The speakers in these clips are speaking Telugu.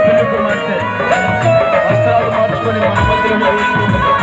పిల్లలు మార్చుకొని మన మధ్యలో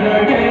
đời